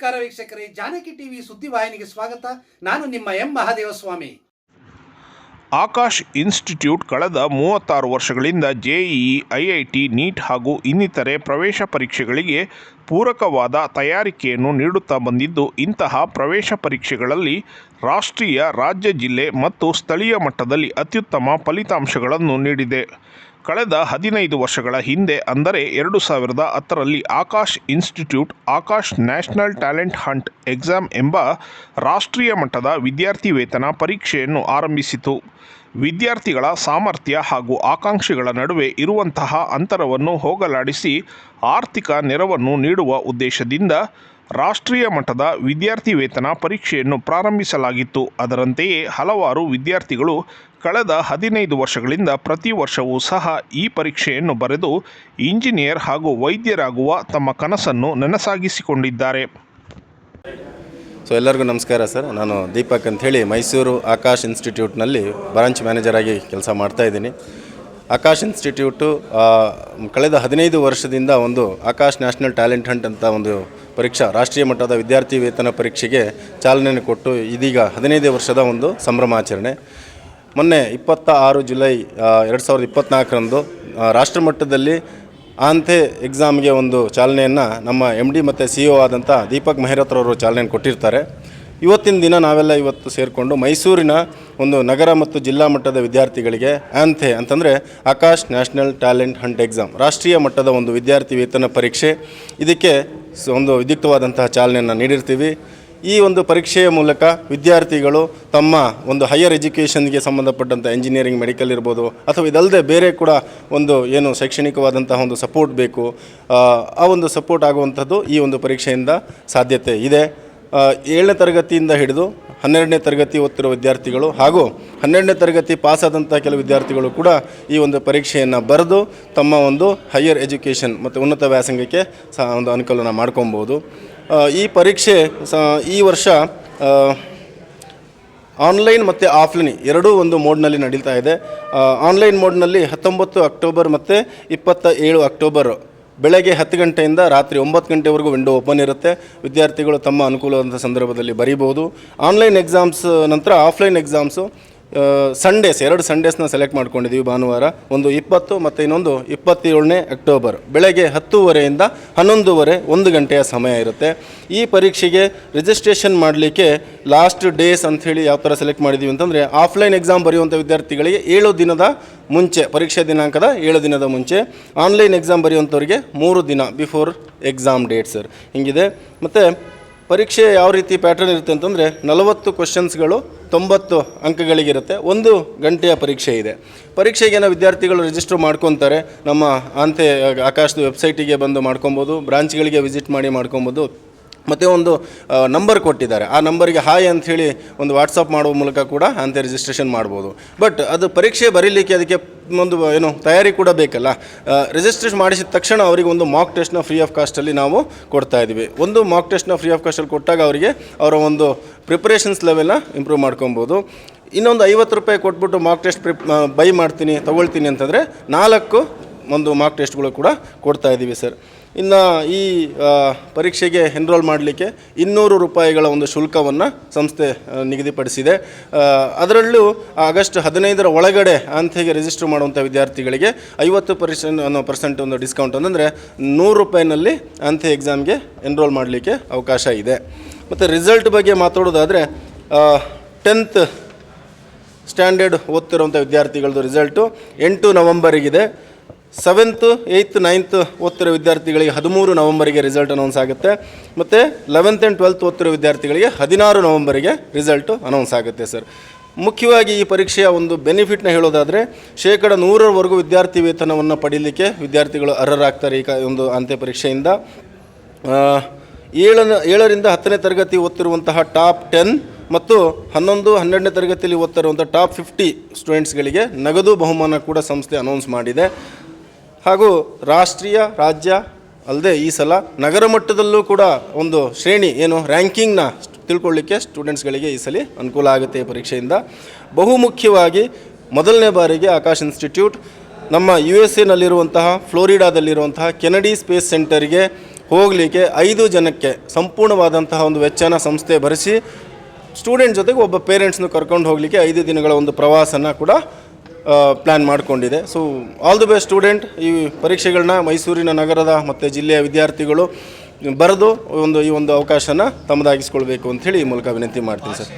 ನಮಸ್ಕಾರ ವೀಕ್ಷಕರೇ, ಜಾನಕಿ ಟಿವಿ ಸುದ್ದಿವಾಹಿನಿಗೆ ಸ್ವಾಗತ. ನಾನು ನಿಮ್ಮ ಎಂ. ಮಹಾದೇವಸ್ವಾಮಿ. ಆಕಾಶ್ ಇನ್ಸ್ಟಿಟ್ಯೂಟ್ ಕಳೆದ ಮೂವತ್ತಾರು ವರ್ಷಗಳಿಂದ ಜೆಇಇ, ಐಐಟಿ, ನೀಟ್ ಹಾಗೂ ಇನ್ನಿತರೆ ಪ್ರವೇಶ ಪರೀಕ್ಷೆಗಳಿಗೆ ಪೂರಕವಾದ ತಯಾರಿಕೆಯನ್ನು ನೀಡುತ್ತಾ ಬಂದಿದ್ದು, ಇಂತಹ ಪ್ರವೇಶ ಪರೀಕ್ಷೆಗಳಲ್ಲಿ ರಾಷ್ಟ್ರೀಯ, ರಾಜ್ಯ ಜಿಲ್ಲೆ ಮತ್ತು ಸ್ಥಳೀಯ ಮಟ್ಟದಲ್ಲಿ ಅತ್ಯುತ್ತಮ ಫಲಿತಾಂಶಗಳನ್ನು ನೀಡಿದೆ. ಕಳೆದ ಹದಿನೈದು ವರ್ಷಗಳ ಹಿಂದೆ ಅಂದರೆ ಎರಡು ಸಾವಿರದ ಹತ್ತರಲ್ಲಿ Aakash institute, Aakash national talent hunt exam ಎಂಬ ರಾಷ್ಟ್ರೀಯ ಮಟ್ಟದ ವಿದ್ಯಾರ್ಥಿ ವೇತನ ಪರೀಕ್ಷೆಯನ್ನು ಆರಂಭಿಸಿತು. ವಿದ್ಯಾರ್ಥಿಗಳ ಸಾಮರ್ಥ್ಯ ಹಾಗೂ ಆಕಾಂಕ್ಷೆಗಳ ನಡುವೆ ಇರುವಂತಹ ಅಂತರವನ್ನು ಹೋಗಲಾಡಿಸಿ ಆರ್ಥಿಕ ನೆರವನ್ನು ನೀಡುವ ಉದ್ದೇಶದಿಂದ ರಾಷ್ಟ್ರೀಯ ಮಟ್ಟದ ವಿದ್ಯಾರ್ಥಿ ವೇತನ ಪರೀಕ್ಷೆಯನ್ನು ಪ್ರಾರಂಭಿಸಲಾಗಿತ್ತು. ಅದರಂತೆಯೇ ಹಲವಾರು ವಿದ್ಯಾರ್ಥಿಗಳು ಕಳೆದ ಹದಿನೈದು ವರ್ಷಗಳಿಂದ ಪ್ರತಿ ವರ್ಷವೂ ಸಹ ಈ ಪರೀಕ್ಷೆಯನ್ನು ಬರೆದು ಇಂಜಿನಿಯರ್ ಹಾಗೂ ವೈದ್ಯರಾಗುವ ತಮ್ಮ ಕನಸನ್ನು ನನಸಾಗಿಸಿಕೊಂಡಿದ್ದಾರೆ. ಸೊ ಎಲ್ಲರಿಗೂ ನಮಸ್ಕಾರ ಸರ್. ನಾನು ದೀಪಕ್ ಅಂಥೇಳಿ ಮೈಸೂರು ಆಕಾಶ್ ಇನ್ಸ್ಟಿಟ್ಯೂಟ್ನಲ್ಲಿ ಬ್ರಾಂಚ್ ಮ್ಯಾನೇಜರ್ ಆಗಿ ಕೆಲಸ ಮಾಡ್ತಾ ಇದ್ದೀನಿ. ಆಕಾಶ್ ಇನ್ಸ್ಟಿಟ್ಯೂಟು ಕಳೆದ ಹದಿನೈದು ವರ್ಷದಿಂದ ಒಂದು ಆಕಾಶ್ ನ್ಯಾಷನಲ್ ಟ್ಯಾಲೆಂಟ್ ಹಂಟ್ ಅಂತ ಒಂದು ಪರೀಕ್ಷಾ, ರಾಷ್ಟ್ರೀಯ ಮಟ್ಟದ ವಿದ್ಯಾರ್ಥಿ ವೇತನ ಪರೀಕ್ಷೆಗೆ ಚಾಲನೆ ಕೊಟ್ಟು ಇದೀಗ ಹದಿನೈದೇ ವರ್ಷದ ಒಂದು ಸಂಭ್ರಮಾಚರಣೆ ಮೊನ್ನೆ ಇಪ್ಪತ್ತ ಆರು ಜುಲೈ ಎರಡು ಸಾವಿರದ ಇಪ್ಪತ್ತ್ನಾಲ್ಕರಂದು ರಾಷ್ಟ್ರಮಟ್ಟದಲ್ಲಿ ಆಂತೆ ಎಕ್ಸಾಮ್ಗೆ ಒಂದು ಚಾಲನೆಯನ್ನು ನಮ್ಮ ಎಂ ಡಿ ಮತ್ತು ಸಿ ಒ ಆದಂಥ ದೀಪಕ್ ಮೆಹ್ರತ್ರವರು ಚಾಲನೆ ಕೊಟ್ಟಿರ್ತಾರೆ. ಇವತ್ತಿನ ದಿನ ನಾವೆಲ್ಲ ಇವತ್ತು ಸೇರಿಕೊಂಡು ಮೈಸೂರಿನ ಒಂದು ನಗರ ಮತ್ತು ಜಿಲ್ಲಾ ಮಟ್ಟದ ವಿದ್ಯಾರ್ಥಿಗಳಿಗೆ ಆಂಥೆ ಅಂತಂದರೆ Aakash national talent hunt exam, ರಾಷ್ಟ್ರೀಯ ಮಟ್ಟದ ಒಂದು ವಿದ್ಯಾರ್ಥಿ ವೇತನ ಪರೀಕ್ಷೆ. ಇದಕ್ಕೆ ಒಂದು ವಿದ್ಯುಕ್ತವಾದಂತಹ ಚಾಲನೆಯನ್ನು ನೀಡಿರ್ತೀವಿ. ಈ ಒಂದು ಪರೀಕ್ಷೆಯ ಮೂಲಕ ವಿದ್ಯಾರ್ಥಿಗಳು ತಮ್ಮ ಒಂದು ಹೈಯರ್ ಎಜುಕೇಷನ್ಗೆ ಸಂಬಂಧಪಟ್ಟಂಥ ಇಂಜಿನಿಯರಿಂಗ್ ಮೆಡಿಕಲ್ ಇರ್ಬೋದು ಅಥವಾ ಇದಲ್ಲದೆ ಬೇರೆ ಕೂಡ ಒಂದು ಏನು ಶೈಕ್ಷಣಿಕವಾದಂತಹ ಒಂದು ಸಪೋರ್ಟ್ ಬೇಕು ಆ, ಒಂದು ಸಪೋರ್ಟ್ ಆಗುವಂಥದ್ದು ಈ ಒಂದು ಪರೀಕ್ಷೆಯಿಂದ ಸಾಧ್ಯತೆ ಇದೆ. ಏಳನೇ ತರಗತಿಯಿಂದ ಹಿಡಿದು ಹನ್ನೆರಡನೇ ತರಗತಿ ಓದ್ತಿರೋ ವಿದ್ಯಾರ್ಥಿಗಳು ಹಾಗೂ ಹನ್ನೆರಡನೇ ತರಗತಿ ಪಾಸಾದಂಥ ಕೆಲವು ವಿದ್ಯಾರ್ಥಿಗಳು ಕೂಡ ಈ ಒಂದು ಪರೀಕ್ಷೆಯನ್ನು ಬರೆದು ತಮ್ಮ ಒಂದು ಹೈಯರ್ ಎಜುಕೇಷನ್ ಮತ್ತು ಉನ್ನತ ವ್ಯಾಸಂಗಕ್ಕೆ ಸಹ ಒಂದು ಅನುಕೂಲನ ಮಾಡ್ಕೊಬೋದು. ಈ ಪರೀಕ್ಷೆ ಸ, ಈ ವರ್ಷ ಆನ್ಲೈನ್ ಮತ್ತು ಆಫ್ಲೈನ್ ಎರಡೂ ಒಂದು ಮೋಡ್ನಲ್ಲಿ ನಡೀತಾ ಇದೆ. ಆನ್ಲೈನ್ ಮೋಡ್ನಲ್ಲಿ ಹತ್ತೊಂಬತ್ತು ಅಕ್ಟೋಬರ್ ಮತ್ತು ಇಪ್ಪತ್ತ ಏಳು ಅಕ್ಟೋಬರ್ ಬೆಳಗ್ಗೆ ಹತ್ತು ಗಂಟೆಯಿಂದ ರಾತ್ರಿ ಒಂಬತ್ತು ಗಂಟೆವರೆಗೂ ವಿಂಡೋ ಓಪನ್ ಇರುತ್ತೆ. ವಿದ್ಯಾರ್ಥಿಗಳು ತಮ್ಮ ಅನುಕೂಲವಾದಂಥ ಸಂದರ್ಭದಲ್ಲಿ ಬರೀಬೋದು ಆನ್ಲೈನ್ ಎಕ್ಸಾಮ್ಸ್ ನಂತರ ಆಫ್ಲೈನ್ ಎಕ್ಸಾಮ್ಸು. ಸಂಡೇಸ್ ಎರಡು ಸಂಡೇಸ್ನ ಸೆಲೆಕ್ಟ್ ಮಾಡ್ಕೊಂಡಿದ್ದೀವಿ ಭಾನುವಾರ. ಒಂದು ಇಪ್ಪತ್ತು ಮತ್ತು ಇನ್ನೊಂದು ಇಪ್ಪತ್ತೇಳನೇ ಅಕ್ಟೋಬರ್ ಬೆಳಗ್ಗೆ ಹತ್ತೂವರೆಯಿಂದ ಹನ್ನೊಂದುವರೆ ಒಂದು ಗಂಟೆಯ ಸಮಯ ಇರುತ್ತೆ. ಈ ಪರೀಕ್ಷೆಗೆ ರಿಜಿಸ್ಟ್ರೇಷನ್ ಮಾಡಲಿಕ್ಕೆ ಲಾಸ್ಟ್ ಡೇಸ್ ಅಂಥೇಳಿ ಯಾವ ಥರ ಸೆಲೆಕ್ಟ್ ಮಾಡಿದ್ದೀವಿ ಅಂತಂದರೆ ಆಫ್ಲೈನ್ ಎಕ್ಸಾಮ್ ಬರೆಯುವಂಥ ವಿದ್ಯಾರ್ಥಿಗಳಿಗೆ ಏಳು ದಿನದ ಮುಂಚೆ, ಪರೀಕ್ಷೆ ದಿನಾಂಕದ ಏಳು ದಿನದ ಮುಂಚೆ ಆನ್ಲೈನ್ ಎಕ್ಸಾಮ್ ಬರೆಯುವಂಥವ್ರಿಗೆ ಮೂರು ದಿನ ಬಿಫೋರ್ ಎಕ್ಸಾಮ್ ಡೇಟ್ ಸರ್ ಹಿಂಗಿದೆ. ಮತ್ತು ಪರೀಕ್ಷೆ ಯಾವ ರೀತಿ ಪ್ಯಾಟರ್ನ್ ಇರುತ್ತೆ ಅಂತಂದರೆ ನಲವತ್ತು ಕ್ವಶನ್ಸ್ಗಳು ತೊಂಬತ್ತು ಅಂಕಗಳಿಗಿರುತ್ತೆ. ಒಂದು ಗಂಟೆಯ ಪರೀಕ್ಷೆ ಇದೆ. ಪರೀಕ್ಷೆಗೆ ಏನೋ ವಿದ್ಯಾರ್ಥಿಗಳು ರಿಜಿಸ್ಟರ್ ಮಾಡ್ಕೊತಾರೆ. ನಮ್ಮ ಅಂತೆ ಆಕಾಶದ ವೆಬ್ಸೈಟಿಗೆ ಬಂದು ಮಾಡ್ಕೊಬೋದು ಬ್ರಾಂಚ್ಗಳಿಗೆ ವಿಸಿಟ್ ಮಾಡಿ ಮಾಡ್ಕೊಬೋದು. ಮತ್ತು ಒಂದು ನಂಬರ್ ಕೊಟ್ಟಿದ್ದಾರೆ. ಆ ನಂಬರಿಗೆ ಹಾಯ್ ಅಂತ ಹೇಳಿ ಒಂದು ವಾಟ್ಸಪ್ ಮಾಡುವ ಮೂಲಕ ಕೂಡ ಅಂತೆ ರಿಜಿಸ್ಟ್ರೇಷನ್ ಮಾಡ್ಬೋದು. ಬಟ್ ಅದು ಪರೀಕ್ಷೆ ಬರೀಲಿಕ್ಕೆ ಅದಕ್ಕೆ ಒಂದು, ಏನು, ತಯಾರಿ ಕೂಡ ಬೇಕಲ್ಲ. ರಿಜಿಸ್ಟ್ರೇಷನ್ ಮಾಡಿಸಿದ ತಕ್ಷಣ ಅವರಿಗೆ ಒಂದು ಮಾಕ್ ಟೆಸ್ಟ್ನ ಫ್ರೀ ಆಫ್ ಕಾಸ್ಟಲ್ಲಿ ನಾವು ಕೊಡ್ತಾ ಇದ್ದೀವಿ. ಒಂದು ಮಾಕ್ ಟೆಸ್ಟ್ನ ಫ್ರೀ ಆಫ್ ಕಾಸ್ಟಲ್ಲಿ ಕೊಟ್ಟಾಗ ಅವರಿಗೆ ಅವರ ಒಂದು ಪ್ರಿಪರೇಷನ್ಸ್ ಲೆವೆಲ್ನ ಇಂಪ್ರೂವ್ ಮಾಡ್ಕೊಬೋದು. ಇನ್ನೊಂದು ಐವತ್ತು ರೂಪಾಯಿ ಕೊಟ್ಬಿಟ್ಟು ಮಾಕ್ ಟೆಸ್ಟ್ ಪ್ರಿಪ್ ಬೈ ಮಾಡ್ತೀನಿ, ತೊಗೊಳ್ತೀನಿ ಅಂತಂದರೆ ನಾಲ್ಕು ಒಂದು ಮಾಕ್ ಟೆಸ್ಟ್ಗಳು ಕೂಡ ಕೊಡ್ತಾ ಇದ್ದೀವಿ ಸರ್. ಇನ್ನು ಈ ಪರೀಕ್ಷೆಗೆ ಎನ್ರೋಲ್ ಮಾಡಲಿಕ್ಕೆ ಇನ್ನೂರು ರೂಪಾಯಿಗಳ ಒಂದು ಶುಲ್ಕವನ್ನು ಸಂಸ್ಥೆ ನಿಗದಿಪಡಿಸಿದೆ. ಅದರಲ್ಲೂ ಆಗಸ್ಟ್ ಹದಿನೈದರ ಒಳಗಡೆ ಅಂತೆಗೆ ರಿಜಿಸ್ಟರ್ ಮಾಡುವಂಥ ವಿದ್ಯಾರ್ಥಿಗಳಿಗೆ ಐವತ್ತು ಪರ್ಸೆಂಟ್ ಅನ್ನೋ ಪರ್ಸೆಂಟ್ ಒಂದು ಡಿಸ್ಕೌಂಟ್ ಅಂತಂದರೆ ನೂರು ರೂಪಾಯಿನಲ್ಲಿ ಅಂತೆ ಎಕ್ಸಾಮ್ಗೆ ಎನ್ರೋಲ್ ಮಾಡಲಿಕ್ಕೆ ಅವಕಾಶ ಇದೆ. ಮತ್ತು ರಿಸಲ್ಟ್ ಬಗ್ಗೆ ಮಾತಾಡೋದಾದರೆ ಟೆಂತ್ ಸ್ಟ್ಯಾಂಡರ್ಡ್ ಓದ್ತಿರುವಂಥ ವಿದ್ಯಾರ್ಥಿಗಳದ್ದು ರಿಸಲ್ಟು ಎಂಟು ನವಂಬರಿಗಿದೆ. ಸೆವೆಂತು ಏಯ್ತ್ ನೈನ್ತ್ ಓದ್ತಿರೋ ವಿದ್ಯಾರ್ಥಿಗಳಿಗೆ ಹದಿಮೂರು ನವಂಬರಿಗೆ ರಿಸಲ್ಟ್ ಅನೌನ್ಸ್ ಆಗುತ್ತೆ. ಮತ್ತು ಲೆವೆಂತ್ ಆ್ಯಂಡ್ ಟ್ವೆಲ್ತ್ ಓದ್ತಿರೋ ವಿದ್ಯಾರ್ಥಿಗಳಿಗೆ ಹದಿನಾರು ನವಂಬರಿಗೆ ರಿಸಲ್ಟು ಅನೌನ್ಸ್ ಆಗುತ್ತೆ ಸರ್. ಮುಖ್ಯವಾಗಿ ಈ ಪರೀಕ್ಷೆಯ ಒಂದು ಬೆನಿಫಿಟ್ನ ಹೇಳೋದಾದರೆ, ಶೇಕಡ ನೂರರವರೆಗೂ ವಿದ್ಯಾರ್ಥಿ ವೇತನವನ್ನು ಪಡೀಲಿಕ್ಕೆ ವಿದ್ಯಾರ್ಥಿಗಳು ಅರ್ಹರಾಗ್ತಾರೆ ಈ ಒಂದು ಅಂತ್ಯ ಪರೀಕ್ಷೆಯಿಂದ ಏಳನ, ಏಳರಿಂದ ಹತ್ತನೇ ತರಗತಿ ಓದ್ತಿರುವಂತಹ ಟಾಪ್ ಟೆನ್ ಮತ್ತು ಹನ್ನೊಂದು, ಹನ್ನೆರಡನೇ ತರಗತಿಯಲ್ಲಿ ಓದ್ತಿರುವಂಥ ಟಾಪ್ ಫಿಫ್ಟಿ ಸ್ಟೂಡೆಂಟ್ಸ್ಗಳಿಗೆ ನಗದು ಬಹುಮಾನ ಕೂಡ ಸಂಸ್ಥೆ ಅನೌನ್ಸ್ ಮಾಡಿದೆ. ಹಾಗೂ ರಾಷ್ಟ್ರೀಯ, ರಾಜ್ಯ ಅಲ್ಲದೆ ಈ ಸಲ ನಗರ ಮಟ್ಟದಲ್ಲೂ ಕೂಡ ಒಂದು ಶ್ರೇಣಿ ಏನು ರ್ಯಾಂಕಿಂಗ್ನ ತಿಳ್ಕೊಳ್ಳಿಕ್ಕೆ ಸ್ಟೂಡೆಂಟ್ಸ್ಗಳಿಗೆ ಈ ಸಲ ಅನುಕೂಲ ಆಗುತ್ತೆ ಪರೀಕ್ಷೆಯಿಂದ. ಬಹುಮುಖ್ಯವಾಗಿ ಮೊದಲನೇ ಬಾರಿಗೆ ಆಕಾಶ್ ಇನ್ಸ್ಟಿಟ್ಯೂಟ್, ನಮ್ಮ ಯು ಎಸ್ ಎನಲ್ಲಿರುವಂತಹ ಫ್ಲೋರಿಡಾದಲ್ಲಿರುವಂತಹ ಕೆನಡಿ ಸ್ಪೇಸ್ ಸೆಂಟರ್ಗೆ ಹೋಗಲಿಕ್ಕೆ ಐದು ಜನಕ್ಕೆ ಸಂಪೂರ್ಣವಾದಂತಹ ಒಂದು ವೆಚ್ಚನ ಸಂಸ್ಥೆ ಭರಿಸಿ, ಸ್ಟೂಡೆಂಟ್ ಜೊತೆಗೆ ಒಬ್ಬ ಪೇರೆಂಟ್ಸ್ನು ಕರ್ಕೊಂಡು ಹೋಗಲಿಕ್ಕೆ ಐದು ದಿನಗಳ ಒಂದು ಪ್ರವಾಸನ ಕೂಡ ಪ್ಲ್ಯಾನ್ ಮಾಡಿಕೊಂಡಿದೆ. So all the best student ಈ ಪರೀಕ್ಷೆಗಳನ್ನ ಮೈಸೂರಿನ ನಗರದ ಮತ್ತು ಜಿಲ್ಲೆಯ ವಿದ್ಯಾರ್ಥಿಗಳು ಬರೆದು ಒಂದು ಈ ಒಂದು ಅವಕಾಶನ ತಮ್ಮದಾಗಿಸ್ಕೊಳ್ಬೇಕು ಅಂಥೇಳಿ ಈ ಮೂಲಕ ವಿನಂತಿ ಮಾಡ್ತೀನಿ ಸರ್.